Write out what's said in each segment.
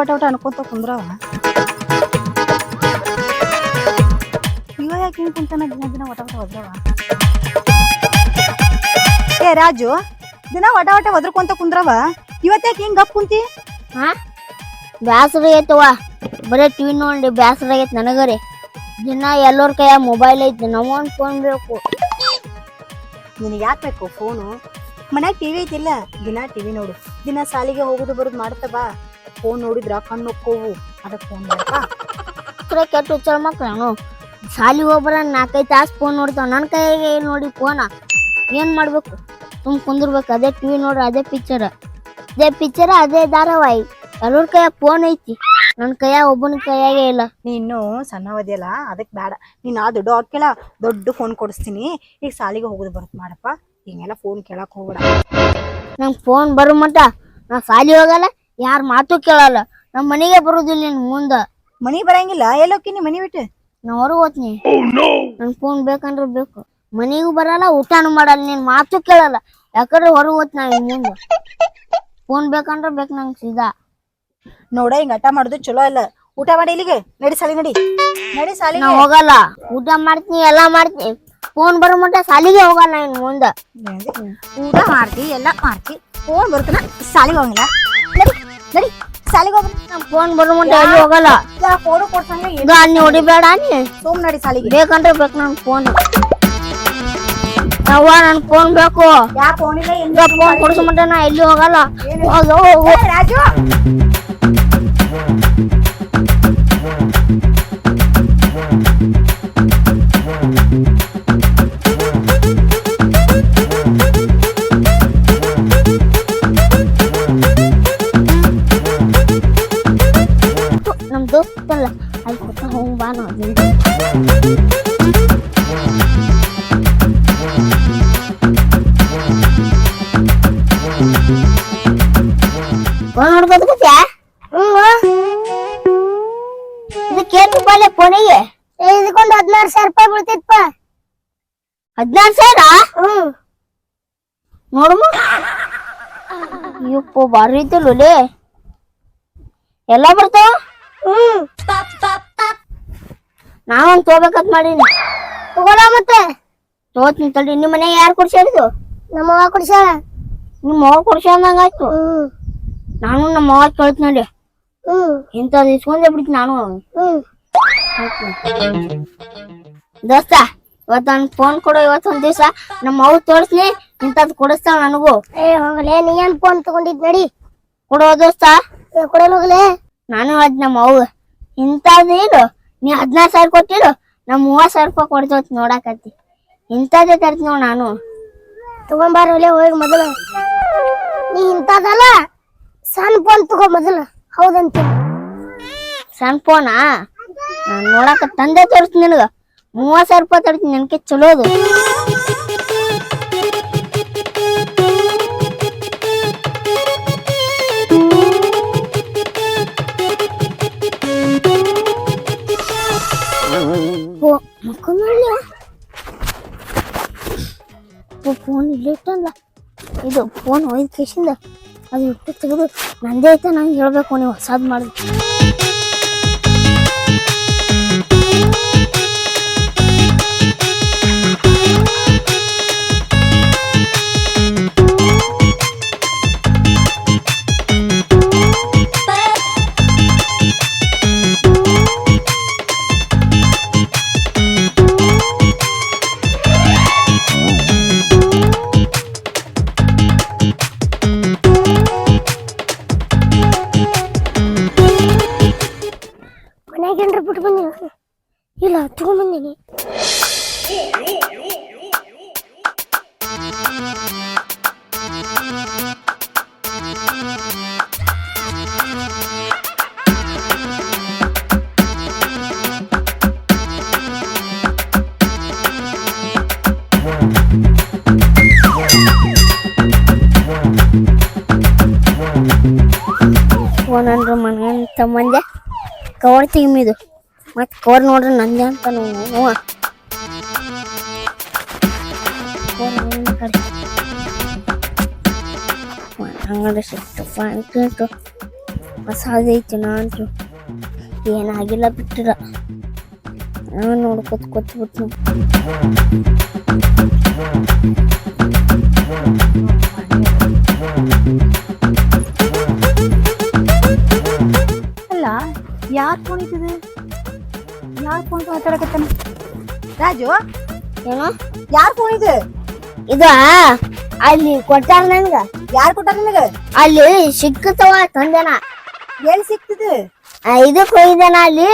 ಒಟ ವಟ ಅನ್ಕೊಂತ ಕುಂದ್ರವ ಇವ ಯಾಕೆ ಹಿಂಗ್ ಕುಂತಾನ? ದಿನ ದಿನ ಒಟ ಒದ್ರವ ಏ ರಾಜು ದಿನ ಒಟ ಒಟ ಒದ್ರಕೊಂತ ಕುಂದ್ರವ? ಇವತ್ತ್ಯಾಕೆ ಹಿಂಗ್ ಗಪ್ ಕುಂತಿ? ಹಾ? ಬ್ಯಾಸರ ಐತವ ಬರೇ ಟಿವಿ ನೋಡಿ ಬ್ಯಾಸರ ಆಗೈತೆ ನನಗರೆ. ದಿನ ಎಲ್ಲರ ಕೈಯ ಮೊಬೈಲ್ ಐತಿ ನಮ್ಮೊಂದು ಫೋನ್ ಬೇಕು. ನಿನಗೆ ಯಾಕೆ ಬೇಕು ಫೋನು ಮನ್ಯಾಗ ಟಿವಿ ಐತಿಲ್ಲ ದಿನ ಟಿವಿ ನೋಡು. ದಿನ ಸಾಲಿಗೆ ಹೋಗುದು ಬರುದು ಮಾಡ್ತಾ ಬಾ. ಫೋನ್ ನೋಡಿದ್ರ ಕಣ್ಣು ಕೋವು ಅದಕ್ಕೆ ಫೋನ್ ಬೇಕಾ ಅಕ್ರೆ ಕೆಟ್ಟ ವಿಚಾರ ಮಕ್ಳು ಶಾಲಿ ಹೋಗ್ಬರ ನಾಲ್ಕೈದು ತಾಸು ಫೋನ್ ನೋಡ್ತಾವ. ನನ್ನ ಕೈಯಾಗೆ ನೋಡಿ ಫೋನ ಏನ್ ಮಾಡ್ಬೇಕು? ತುಂಬ ಕುಂದಿರ್ಬೇಕು. ಅದೇ ಟಿವಿ ನೋಡ್ರಿ ಅದೇ ಪಿಕ್ಚರ್ ಅದೇ ಪಿಕ್ಚರ್ ಅದೇ ಧಾರಾವಾಹಿ. ಎಲ್ಲರ ಕೈಯಾಗ ಫೋನ್ ಐತಿ. ನನ್ನ ಕೈಯಾಗ ಒಬ್ಬನ ಕೈಯಾಗೆ ಇಲ್ಲ. ನೀನು ಸಣ್ಣವದಿಯಲ್ಲ ಅದಕ್ಕೆ ಬೇಡ. ನೀನು ಆ ದೊಡ್ಡ ಕೇಳ. ದೊಡ್ಡ ಫೋನ್ ಕೊಡಿಸ್ತೀನಿ. ಈಗ ಸಾಲಿಗೆ ಹೋಗೋದು ಬರುತ್ತೆ ಮಾಡಪ್ಪ. ಹಿಂಗೆಲ್ಲ ಫೋನ್ ಕೇಳಕ್ ಹೋಗ್ಬೇಡ. ನಂಗೆ ಫೋನ್ ಬರೋ ಮಟ್ಟ ನಾ ಸಾಲಿ ಹೋಗಲ್ಲ. ಯಾರ ಮಾತು ಕೇಳಲ್ಲ. ನಮ್ಮ ಮನೆಗೆ ಬರೋದಿಲ್ಲ ನಿನ್ ಮುಂದ. ಮನಿ ಬರಂಗಿಲ್ಲ ಎಲ್ಲೋಕಿನಿ ಮನಿ ಬಿಟ್ಟು. ನಾ ಹೊರಗೆ ಹೋಗ್ತೀನಿ ನನ್ ಫೋನ್ ಬೇಕಂದ್ರೆ ಬೇಕು. ಮನೆಗೂ ಬರಲ್ಲ ಊಟನೂ ಮಾಡಲ್ಲ ನೀನ್ ಮಾತು ಕೇಳಲ್ಲ. ಯಾಕಂದ್ರೆ ಹೊರಗೆ ಹೋಗ್ತೀನಿ ನಾ ಇನ್ ಮುಂದೆ. ಫೋನ್ ಬೇಕಂದ್ರೆ ಬೇಕು ನಂಗೆ ಸೀದಾ. ನೋಡ ಹಿಂಗ ಹಠ ಮಾಡುದು ಚಲೋ ಇಲ್ಲ ಊಟ ಮಾಡಿ ಇಲ್ಲಿಗೆ ನಡಿ ಸಾಲಿ ನಡಿ ನಡಿ ಸಾಲಿ ನಾ ಹೋಗಲ್ಲ. ಊಟ ಮಾಡ್ತೀನಿ ಎಲ್ಲಾ ಮಾಡ್ತೀನಿ. ಫೋನ್ ಬರೋ ಮಟ್ಟ ಸಾಲಿಗೆ ಹೋಗಲ್ಲ ಇನ್ ಮುಂದ. ಊಟ ಮಾಡ್ತಿ ಎಲ್ಲ ಮಾಡ್ತಿ. ಫೋನ್ ಬರ್ತನ ಸಾಲಿಗೆ ಹೋಗಿಲ್ಲ ನಡಿ ನಡಿ. ಸಾಲಿಗೆ ಹೋಗ್ಬ ನಮ್ಮ ಫೋನ್ ಬರೋ ಎಲ್ಲಿ ಹೋಗಲ್ಲ. ಫೋನು ಕೊಡ್ಸಂಗ ಈಗ ನೀ ಹೊಡಿಬೇಡ ನೀ. ಸೋಮ್ ನಡಿ ಸಾಲಿಗೆ ಬೇಕಂದ್ರೆ ಬೇಕು ನನ್ ಫೋನ್ ಅವ್ವ ನನ್ ಫೋನ್ ಬೇಕು. ಯಾ ಫೋನ್ ಈಗ ಫೋನ್ ಕೊಡಿಸೋ ಮಟ ನಾ ಎಲ್ಲಿ ಹೋಗಲ್ಲ. ಹೋಗು, ಹೋಗು. ರಾಜು. ನಾವು ಫೋನ್ ನೋಡ್ಕೋತ ಕೂತ್ಯಾ ಇದಕ್ಕೆ ಏನು ರೂಪಾಯಿ ಫೋನಿಗೆ ಇದಕ್ಕೊಂದು ಹದಿನಾರು ಸಾವಿರ ರೂಪಾಯಿ ಬೀಳ್ತಿತ್ಪ ಹದಿನಾರು ಸಾವಿರ ಹ್ಞೂ ನೋಡಮ್ಮ ಯಪ್ಪ ಬಾರಿ ಐತಲ್ಲೇ ಎಲ್ಲ ಬರ್ತಾವ ಹ್ಮ್. ನಾವೊಂದ್ ತಗೋಬೇಕಂತ ಮಾಡೀನಿ. ತಗೋಲ ಮತ್ತೆ? ತಗೋತೀನಿ ತಡಿ. ನಿಮ್ಮ ಮನೆ ಯಾರು ಕೊಡ್ಸ್ಯಾರಿದು? ನಮ್ಮ ಅವ್ವ ಕೊಡ್ಸ್ಯಾಳ. ನಿಮ್ಮ ಅವ್ವ ಕೊಡ್ಸ್ಯಾದಂಗಾಯ್ತು ನಾನು ನಮ್ಮ ಅವ್ವ ಕೇಳ್ತೀನಿ ನೋಡಿ. ಇಂಥದ್ದು ಇಸ್ಕೊಂಡೆ ಬಿಡ್ತೀನಿ ನಾನು. ದೋಸ್ತ ಇವತ್ತು ನನ್ ಫೋನ್ ಕೊಡು. ಇವತ್ತೊಂದ್ ದಿವಸ ನಮ್ಮ ಅವ್ವ ತೋರಿಸ್ನಿ ಇಂಥದ್ದು ಕೊಡಿಸ್ತಾವ ನನಗೂ. ಏ ಹೋಗಲೇ ನೀ ಏನ್ ಫೋನ್ ತಗೊಂಡಿದ್ ನಡಿ. ಕೊಡೋ ದೋಸ್ತ. ಏ ಕೊಡಲ್ ಹೋಗಲೇ. ನಾನು ಅದ್ ನಮ್ಮ ಅವ್ವ. ಇಂಥದ್ದು ಇಡು ನೀ ಹದಿನಾರು ಸಾವಿರ ಕೊಟ್ಟಿರು ನಾ ಮೂವತ್ತು ಸಾವಿರ ರೂಪಾಯಿ ಕೊಡ್ತೇವತ್ ನೋಡಾಕತ್ತಿ. ಇಂಥದ್ದೇ ತರ್ತೀನಿ ನೋಡ್ ನಾನು. ತಗೊಂಬಾರಲ್ಲೇ ಹೋಗಿ ಮೊದಲು. ನೀ ಇಂಥದಲ್ಲ ಸಣ್ಣ ಫೋನ್ ತಗೋ ಮೊದಲು. ಹೌದಂತ. ಸಣ್ಣ ಫೋನಾ ನೋಡಾಕ ತಂದೆ ತೋರಿಸ್ತೀನಿ ನಿನಗೆ. ಮೂವತ್ತು ಸಾವಿರ ರೂಪಾಯಿ ತರ್ತೀನಿ, ನನಗೆ ಚಲೋದು ಓ ಮಕ್ಕಳು ಫೋನ್ ಇಲ್ಲೇ ಇಟ್ಟಲ್ಲ ಇದು ಫೋನ್ ಒಯ್ದ ಕೇಸಿಂದ ಅದು ಇಟ್ಟು ತೆಗೆದು ನಂದೇ ಐತೆ, ನಂಗೆ ಹೇಳ್ಬೇಕು, ನೀವು ಹೊಸಾದ್ ಮಾಡಿ. ತಮ್ಮಂದೆ. ಕವರ್ ತೆಗಿಮಿದು. ಮತ್ತೆ ಕವರ್ ನೋಡ್ರಿ ನಂದೆ ಅಂತ ನಾವು ಹಂಗಾರೆ ಸಿಕ್ತಪ್ಪ ಅಂತ ಹೊಸಾದ ಐತಿ ನಾನು ಏನಾಗಿಲ್ಲ ಬಿಟ್ಟಿರ ನಾನು ನೋಡ್ಕೊತ ಕೂತ್ಬಿಟ್ಟು ಮಾತಾಡಕತ್ತಾನ ರಾಜು? ಏನೋ? ಯಾರ್ ಫೋನ್ ಇದು? ಇದು ಅಲ್ಲಿ ಕೊಟ್ಟಾರ ನನ್ಗ? ಯಾರ್ ಕೊಟ್ಟಾರ ನಿನಗ? ಅಲ್ಲಿ ಸಿಕ್ಕತವ ತಂದೆನ. ಎಲ್ಲಿ ಸಿಕ್ತಿದೆ? ಆ, ಇದಕ್ ಹೋಗಿದ್ದೇನ ಅಲ್ಲಿ.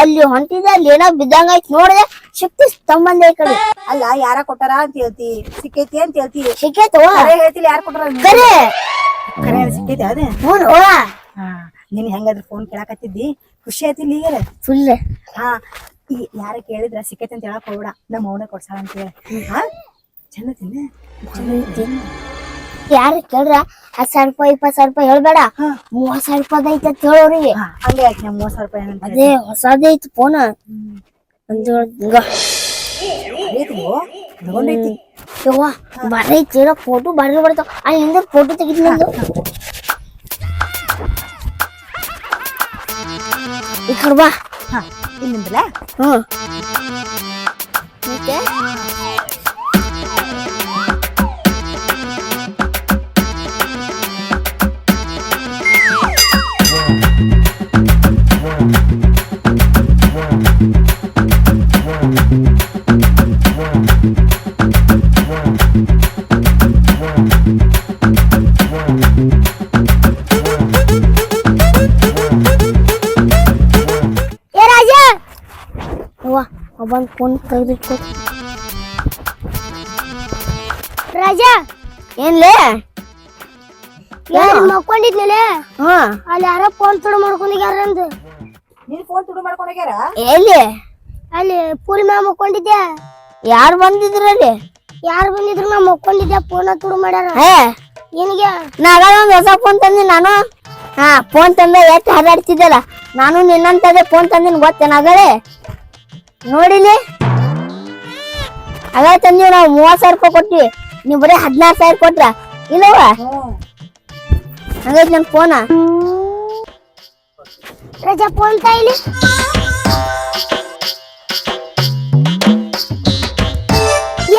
ಅಲ್ಲಿ ಹೊಂಟಿದೆ ಅಲ್ಲಿ ಏನೋ ಬಿದ್ದಂಗ ಐತಿ ನೋಡಿದೆ. ಶಕ್ತಿ ತಮ್ಮಂದೆ ಈ ಕಡೆ. ಅಲ್ಲ ಯಾರ ಕೊಟ್ಟಾರ ಅಂತ ಹೇಳ್ತಿ. ಸಿಕ್ಕೈತಿ ಅಂತ ಹೇಳ್ತಿ. ಸಿಕ್ಕೈತವ ಹೇಳ್ತಿಲ್ಲ ಯಾರ್ ಕೊಟ್ಟಾರ ಕರೆ. ಕರೆ ಸಿಕ್ಕೈತಿ ಅದೇ? ಹ್ಞೂ ಹಾ ನೀನ್ ಹೆಂಗಾದ್ರ ಫೋನ್ ಕೇಳಾಕತ್ತಿದ್ದಿ? ಖುಷಿ ಆಯ್ತಿ ಈಗ ಫುಲ್ ಹಾ ಯಾರ ಕೇಳಿದ್ರ ಸಿಕ್ಕೈತೆ ಅಂತ ಹೇಳಕ್ ಹೋಗ್ಬೇಡ. ನಮ್ಮ ಅವನ ಕೊಡ್ಸಾಳ ಅಂತ ಹೇಳಿ. ಹಾ? ಚಂದ ತಿನ್ನ. ಯಾರು ಕೇಳ್ರ? ಹತ್ತು ಸಾವಿರ ರೂಪಾಯಿ ಇಪ್ಪತ್ತು ಸಾವಿರ ರೂಪಾಯಿ ಹೇಳ್ಬೇಡ. ಮೂವತ್ ಸಾವಿರ ರೂಪಾಯಿ ಐತೆ ಅಂತ ಹೇಳೋರಿಗೆ ಹಂಗೆ ಆಯ್ತು ನಮ್ಮ ಮೂವತ್ ಸಾವಿರ ರೂಪಾಯಿ ಅದೇ ಹೊಸದೇ ಐತಿ ಫೋನ್ ಅಂತ ಐತಿ ತಗೊಂಡೈತಿ. ಯವ್ವ ಬಾರಿ ಫೋಟೋ ಬಾರಿ ಬರ್ತಾವ. ಅಲ್ಲಿಂದ ಫೋಟೋ ತೆಗಿದ್ ನಂದು? ಈ ಕಡ್ಬಾ ಹಾ. ಇಲ್ಲಿಂದಲ ಹ್ಮ್. ಮತ್ತೆ? ಒಬ್ಬನ್ ಫೋನ್ ತೆಗೆದಿಟ್ಟು. ರಾಜ! ಏನ್ಲೇ? ಯಾರು ಮಕ್ಕೊಂಡಿದ್ನಲೆ? ಹ್ಮ್ ಅಲ್ಲಿ ಯಾರೋ ಫೋನ್ ತುಡು ಮಾಡ್ಕೊಂಡಿಗ್ಯಾರ ಅಂದ. ನೀನ್ ಫೋನ್ ತುಡು ಎಲ್ಲಿ? ಅಲ್ಲಿ ಪೂರ್ಣಿಮಾ ಮಕ್ಕೊಂಡಿದ್ದೆ ಯಾರು ಬಂದಿದ್ರಲ್ಲಿ ಯಾರು ಬಂದಿದ್ರು ನಾ ಮಕ್ಕೊಂಡಿದ್ದೆ ಫೋನ್ ತುಡು ಮಾಡ್ಯಾರ. ಹ. ಏನಿಗೆ? ನಾ ಒಂದು ಹೊಸ ಫೋನ್ ತಂದೆ ನಾನು? ಹಾ ಫೋನ್ ತಂದೆ ಎಷ್ಟು ಹಾರಾಡ್ತಿದ್ದಲ್ಲ. ನಾನು ನಿನ್ನಂತದೇ ಫೋನ್ ತಂದಿನ ಗೊತ್ತೇನಾಗಲೇ ನೋಡಿಲಿ? ಅದ ತಂದೀವಿ ನಾವು ಮೂವತ್ ಸಾವಿರ ರೂಪಾಯಿ ಕೊಟ್ವಿ. ನೀವು ಬರೀ ಹದಿನಾರು ಸಾವಿರ ಕೊಟ್ರ? ಇಲ್ಲವ ಹಂಗೈತಿ ನನ್ ಫೋನ? ರಾಜ ಫೋನ್ ತಾಯಿಲಿ?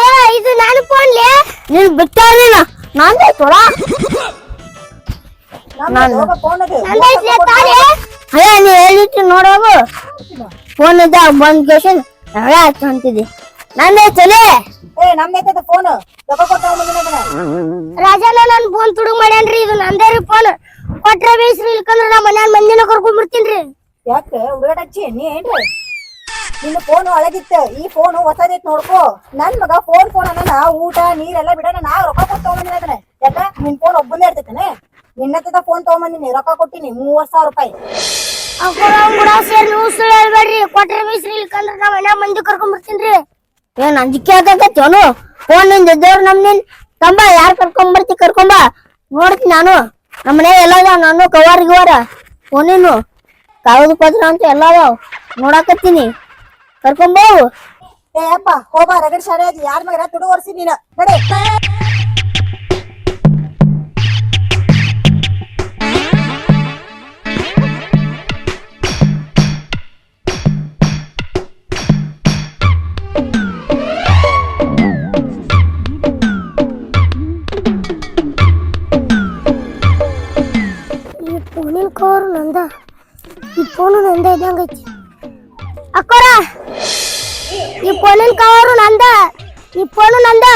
ಏ ಇದು ನಾನು ಫೋನ್ಲೆ? ನೀನ್ ಬಿಟ್ಟ ನಾನು ತೊಳ ಫೋನ್ ಅದು ನೀ ನೋಡೋಗು. ಫೋನ್ ಇದ್ದ ಬಂದ್ ಕೇಶನ್ ನಾಳೆ ಹಚ್ಚು ಅಂತಿದ್ದಿ ನಂದೇ ಚಲೇ ಏ ನಮ್ಮ ಐತದ ಫೋನ್ ರಾಜನ ನನ್ ಫೋನ್ ತುಡುಗ್ ಮಾಡ್ಯಾನ್ರಿ ಇದು ನಂದೇ ರೀ ಫೋನ್ ಕೊಟ್ರ ಬೇಸ್ರಿ ಇಲ್ಕಂದ್ರ ನಾ ಮನ್ಯಾನ ಮಂದಿನ ಕರ್ಕೊಂಡ್ ಯಾಕೆ? ಹುಡುಗಾಟ ಹಚ್ಚಿ? ನೀ ಏನ್ರಿ? ನಿನ್ನ ಫೋನ್ ಒಳಗಿತ್ತ ಈ ಫೋನ್ ಹೊಸದೈತ್ ನೋಡ್ಕೋ. ನನ್ ಮಗ ಫೋನ್ ಫೋನ್ ಅನ್ನನ ಊಟ ನೀರೆಲ್ಲ ಬಿಡೋಣ ನಾ ರೊಕ್ಕ ಕೊಟ್ಟು ತಗೊಂಬಂದಿನ ಅದನ್ನ. ಯಾಕ? ನಿನ್ ಫೋನ್ ಒಬ್ಬನೇ ಇರ್ತೈತೇನೆ? ನಿನ್ನತ್ತದ ಫೋನ್ ತಗೊಂಬಂದಿನಿ ರೊಕ್ಕ ಕೊಟ್ಟಿನಿ ಮೂವತ್ ಸಾವಿರ ರೂಪಾಯಿ. ಕೂಡ ಸೇರಿ ನೀವು ಸುಳ್ಳು ಹೇಳ್ಬೇಡ್ರಿ, ಕೊಟ್ರ ಬೇಸ್ರಿ, ಇಲ್ಕಂದ್ರ ನಾವ್ ಮನ್ಯಾನ ಮಂದಿ ಕರ್ಕೊಂಡ್ ಬರ್ತೀನ್ರಿ? ಏನ್ ಅಂಜಿಕೆ ಆಗತ್ತೇನು ಫೋನ್ನಿಂದ ಇದ್ದವ್ರು ನಮ್ ನಿನ್? ಯಾರ್ ಕರ್ಕೊಂಡ್ ಬರ್ತಿ ಕರ್ಕೊಂಬ ನೋಡ್ತೀನಿ ನಾನು. ನಮ್ಮ ಮನೆ ಎಲ್ಲ ಅದಾವ, ನಾನು, ಕವರ್, ಗಿವರ. ಫೋನಿನು ಕಾಗದ ಪತ್ರ ಅಂತ ಎಲ್ಲ ಅದಾವ. ನೋಡಾಕತ್ತೀನಿ. ಕರ್ಕೊಂಬೋವು ಏ, ಅಪ್ಪ ಹೋಗ ರಗಡ್ ಶಾಲೆ ಯಾರ ಮಗ ತುಡು ಒರ್ಸಿ ನೀನು. ನಡೆ. ಈ ಕೋರು ನಂದ. ಈ ಫೋನು ನಂದ ಇದ್ದಂಗೈತಿ ಅಕ್ಕೋರ ಈ ಫೋನಿನ ಕವರು ನಂದ. ಈ ಫೋನು ನಂದ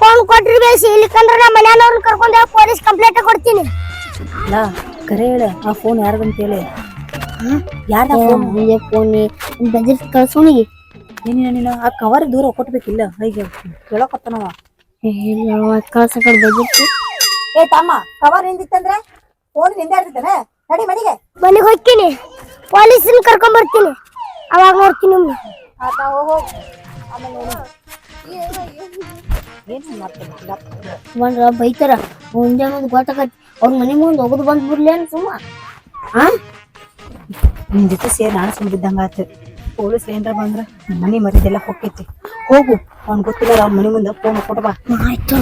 ಫೋನ್ ಕೊಟ್ರಿ ಬೇಸಿ ಇಲ್ಲಿಕಂದ್ರ ನಮ್ಮ ಮನೆಯವ್ರನ್ನ ಕರ್ಕೊಂಡು ಪೊಲೀಸ್ ಕಂಪ್ಲೇಂಟ್ ಕೊಡ್ತೀನಿ. ಅಲ್ಲ ಕರೆ ಹೇಳ ಆ ಫೋನ್ ಯಾರ್ದಂತ ಹೇಳಿ. ಯಾರ್ದ ಫೋನ್ ಫೋನ್ ಬೆದಿರ್ ಕಳ್ಸೋನಿಗೆ ಏನಿಲ್ಲ ನೀನು ಆ ಕವರ್ ದೂರ ಕೊಟ್ಬೇಕಿಲ್ಲ? ಈಗ ಕೇಳಕತ್ತನವ ಕಳ್ಸಕಡೆ ಬೆದಿರ್ತಿ. ಏ ತಮ್ಮ ಕವರ್ ಹಿಂದಿತ್ತಂದ್ರೆ ಫೋನ್ ಹಿಂದೆ ಇರ್ತೈತೇನೆ ನಡಿ ಮನೆಗೆ. ಮನೆಗೆ ಹೋಗ್ತೀನಿ. ಪೊಲೀಸನ್ನ ಕರ್ಕೊಂಡ್ ಬರ್ತೀನಿ. ಅವಾಗ ನೋಡ್ತೀನಿ. ಆತ ಹೋಗು ಮಾಡ್ತಿಲ್ಲ ಬಂದ್ರ ಬೈತಾರ. ಮುಂಜಾನೆ ಒಂದು ಗೊತ್ತಾಗತ್ತೆ ಅವ್ರ ಮನೆ ಮುಂದೆ ಹೋಗುದು ಬಂದ್ ಬಿಡ್ಲಿ ಸುಮ್ಮ? ಹಾ ನಿನ್ ಜೊತೆ ಸೇರಿ ನಾನು ಸುಮ್ಮಿದ್ದಂಗ ಆತು. ಪೊಲೀಸ್ ಏನ್ರ ಬಂದ್ರ ಮನೆ ಮರಿದೆಲ್ಲ ಹೊಕ್ಕೈತಿ. ಹೋಗು. ಅವ್ನ್ ಗೊತ್ತಿಲ್ಲ ಅವ್ನ ಮನೆ ಮುಂದೆ ಫೋನ್ ಕೊಟ್ಟ ಬಾ ಆಯ್ತು